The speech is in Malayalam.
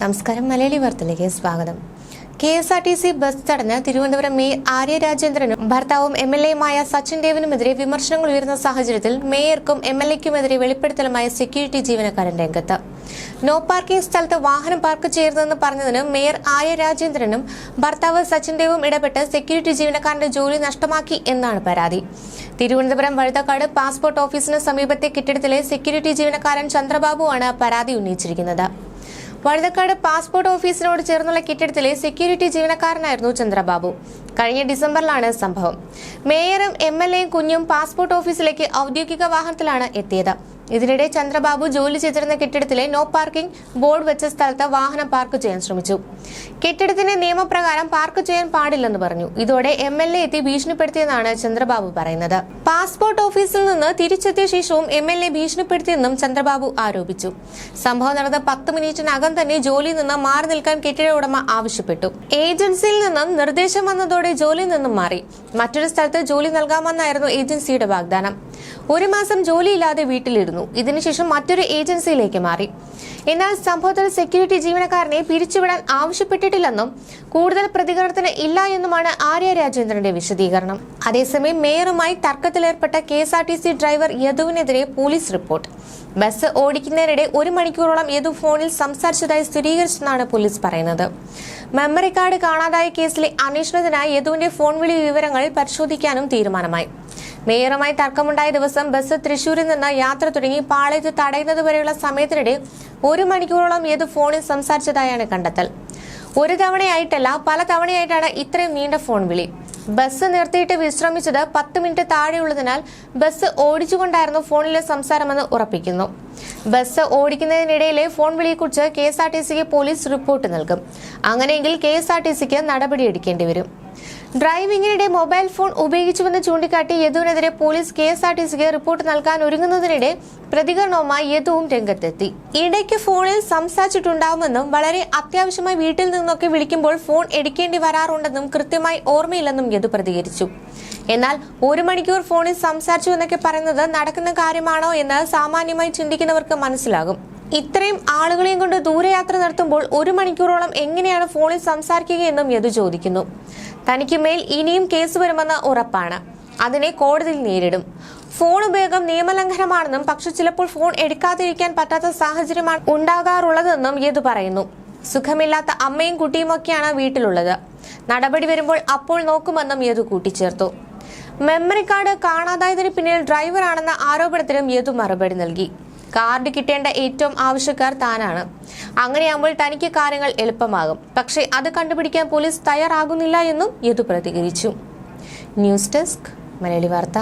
നമസ്കാരം. മലയാളി വാർത്തയിലേക്ക് സ്വാഗതം. K S R T C bus തടഞ്ഞ് തിരുവനന്തപുരം മേയർ ആര്യ രാജേന്ദ്രനും ഭർത്താവും എം എൽ എയുമായ സച്ചിൻ ദേവിനുമെതിരെ വിമർശനങ്ങൾ ഉയർന്ന സാഹചര്യത്തിൽ മേയർക്കും എം എൽ എക്കുമെതിരെ വെളിപ്പെടുത്തലുമായ സെക്യൂരിറ്റി ജീവനക്കാരൻ രംഗത്ത്. നോ പാർക്കിംഗ് സ്ഥലത്ത് വാഹനം പാർക്ക് ചെയ്യരുതെന്ന് പറഞ്ഞതിന് മേയർ ആര്യ രാജേന്ദ്രനും ഭർത്താവ് സച്ചിൻ ദേവും ഇടപെട്ട് സെക്യൂരിറ്റി ജീവനക്കാരന്റെ ജോലി നഷ്ടമാക്കി എന്നാണ് പരാതി. തിരുവനന്തപുരം വഴുതക്കാട് പാസ്പോർട്ട് ഓഫീസിന് സമീപത്തെ കെട്ടിടത്തിലെ സെക്യൂരിറ്റി ജീവനക്കാരൻ ചന്ദ്രബാബുവാണ് പരാതി ഉന്നയിച്ചിരിക്കുന്നത്. വഴുതക്കാട് പാസ്പോർട്ട് ഓഫീസിനോട് ചേർന്നുള്ള കെട്ടിടത്തിലെ സെക്യൂരിറ്റി ജീവനക്കാരനായിരുന്നു ചന്ദ്രബാബു. കഴിഞ്ഞ ഡിസംബറിലാണ് സംഭവം. മേയറും എം എൽ എയും കുഞ്ഞും പാസ്പോർട്ട് ഓഫീസിലേക്ക് ഔദ്യോഗിക വാഹനത്തിലാണ് എത്തിയത്. ഇതിനിടെ ചന്ദ്രബാബു ജോലി ചെയ്തിരുന്ന കെട്ടിടത്തിലെ നോ പാർക്കിംഗ് ബോർഡ് വെച്ച സ്ഥലത്ത് വാഹനം പാർക്ക് ചെയ്യാൻ ശ്രമിച്ചു. കെട്ടിടത്തിന്റെ നിയമപ്രകാരം പാർക്ക് ചെയ്യാൻ പാടില്ലെന്ന് പറഞ്ഞു. ഇതോടെ എം എൽ എ എത്തി ഭീഷണിപ്പെടുത്തിയെന്നാണ് ചന്ദ്രബാബു പറയുന്നത്. പാസ്പോർട്ട് ഓഫീസിൽ നിന്ന് തിരിച്ചെത്തിയ ശേഷവും എം എൽ എ ഭീഷണിപ്പെടുത്തിയെന്നും ചന്ദ്രബാബു ആരോപിച്ചു. സംഭവം നടന്ന പത്ത് മിനിറ്റിനകം തന്നെ ജോലിയിൽ നിന്ന് മാറി നിൽക്കാൻ കെട്ടിട ഉടമ ആവശ്യപ്പെട്ടു. ഏജൻസിയിൽ നിന്നും നിർദ്ദേശം വന്നതോടെ ജോലിയിൽ നിന്നും മാറി. മറ്റൊരു സ്ഥലത്ത് ജോലി നൽകാമെന്നായിരുന്നു ഏജൻസിയുടെ വാഗ്ദാനം. ഒരു മാസം ജോലിയില്ലാതെ വീട്ടിലിരുന്നു. ഇതിനുശേഷം മറ്റൊരു ഏജൻസിയിലേക്ക് മാറി. എന്നാൽ സംഭവത്തിൽ സെക്യൂരിറ്റി ജീവനക്കാരനെ പിരിച്ചുവിടാൻ ആവശ്യപ്പെട്ടിട്ടില്ലെന്നും കൂടുതൽ പ്രതികരണത്തിന് ഇല്ല എന്നുമാണ് ആര്യ രാജേന്ദ്രന്റെ വിശദീകരണം. അതേസമയം മേയറുമായി തർക്കത്തിലേർപ്പെട്ട K S R T C driver യദുവിനെതിരെ police report. Bus ഓടിക്കുന്നതിനിടെ ഒരു മണിക്കൂറോളം യദു ഫോണിൽ സംസാരിച്ചതായി സ്ഥിരീകരിച്ചെന്നാണ് പോലീസ് പറയുന്നത്. മെമ്മറി കാർഡ് കാണാതായ കേസിലെ അന്വേഷണത്തിനായി യദുവിന്റെ ഫോൺ വിളി വിവരങ്ങൾ പരിശോധിക്കാനും തീരുമാനമായി. മേയറുമായി തർക്കമുണ്ടായ ദിവസം ബസ് തൃശൂരിൽ നിന്ന് യാത്ര തുടങ്ങി പാളയത്ത് തടയുന്നതുവരെയുള്ള സമയത്തിനിടെ ഒരു മണിക്കൂറോളം ഏത് ഫോണിൽ സംസാരിച്ചതായാണ് കണ്ടെത്തൽ. ഒരു തവണയായിട്ടല്ല പല തവണയായിട്ടാണ് ഇത്രയും നീണ്ട ഫോൺ വിളി. ബസ് നിർത്തിയിട്ട് വിശ്രമിച്ചത് പത്ത് മിനിറ്റ് താഴെയുള്ളതിനാൽ ബസ് ഓടിച്ചുകൊണ്ടായിരുന്നു ഫോണിലെ സംസാരമെന്ന് ഉറപ്പിക്കുന്നു. ബസ് ഓടിക്കുന്നതിനിടയിലെ ഫോൺ വിളിയെക്കുറിച്ച് കെ എസ് ആർ ടി സിക്ക് പോലീസ് റിപ്പോർട്ട് നൽകും. അങ്ങനെയെങ്കിൽ കെ എസ് ആർ ടി സിക്ക് നടപടിയെടുക്കേണ്ടി വരും ഡ്രൈവിംഗിനിടെ മൊബൈൽ ഫോൺ ഉപയോഗിച്ചുവെന്ന് ചൂണ്ടിക്കാട്ടി യദുവിനെതിരെ police K S R T സിക്ക് റിപ്പോർട്ട് നൽകാൻ ഒരുങ്ങുന്നതിനിടെ പ്രതികരണവുമായി യദുവും രംഗത്തെത്തി. ഇടയ്ക്ക് ഫോണിൽ സംസാരിച്ചിട്ടുണ്ടാവുമെന്നും വളരെ അത്യാവശ്യമായി വീട്ടിൽ നിന്നൊക്കെ വിളിക്കുമ്പോൾ ഫോൺ എടുക്കേണ്ടി വരാറുണ്ടെന്നും കൃത്യമായി ഓർമ്മയില്ലെന്നും യദു പ്രതികരിച്ചു. എന്നാൽ ഒരു മണിക്കൂർ ഫോണിൽ സംസാരിച്ചു എന്നൊക്കെ പറയുന്നത് നടക്കുന്ന കാര്യമാണോ എന്ന് സാമാന്യമായി ചിന്തിക്കുന്നവർക്ക് മനസ്സിലാകും. ഇത്രയും ആളുകളെയും കൊണ്ട് ദൂരയാത്ര നടത്തുമ്പോൾ ഒരു മണിക്കൂറോളം എങ്ങനെയാണ് ഫോണിൽ സംസാരിക്കുകയെന്നും യദു ചോദിക്കുന്നു. തനിക്ക് മേൽ ഇനിയും കേസ് വരുമെന്ന് ഉറപ്പാണ്. അതിനെ കോടതിയിൽ നേരിടും. ഫോൺ ഉപയോഗം നിയമലംഘനമാണെന്നും പക്ഷെ ചിലപ്പോൾ ഫോൺ എടുക്കാതിരിക്കാൻ പറ്റാത്ത സാഹചര്യമാണ് ഉണ്ടാകാറുള്ളതെന്നും യദു പറയുന്നു. സുഖമില്ലാത്ത അമ്മയും കുട്ടിയുമൊക്കെയാണ് വീട്ടിലുള്ളത്. നടപടി വരുമ്പോൾ അപ്പോൾ നോക്കുമെന്നും യദു കൂട്ടിച്ചേർത്തു. മെമ്മറി കാർഡ് കാണാതായതിന് പിന്നിൽ ഡ്രൈവറാണെന്ന ആരോപണത്തിനും യദു മറുപടി നൽകി. കാർഡ് കിട്ടേണ്ട ഏറ്റവും ആവശ്യക്കാർ താനാണ്. അങ്ങനെയാകുമ്പോൾ തനിക്ക് കാര്യങ്ങൾ എളുപ്പമാകും. പക്ഷേ അത് കണ്ടുപിടിക്കാൻ പോലീസ് തയ്യാറാകുന്നില്ല എന്നും യദു പ്രതികരിച്ചു. ന്യൂസ് ഡെസ്ക് മലയാളി വാർത്ത.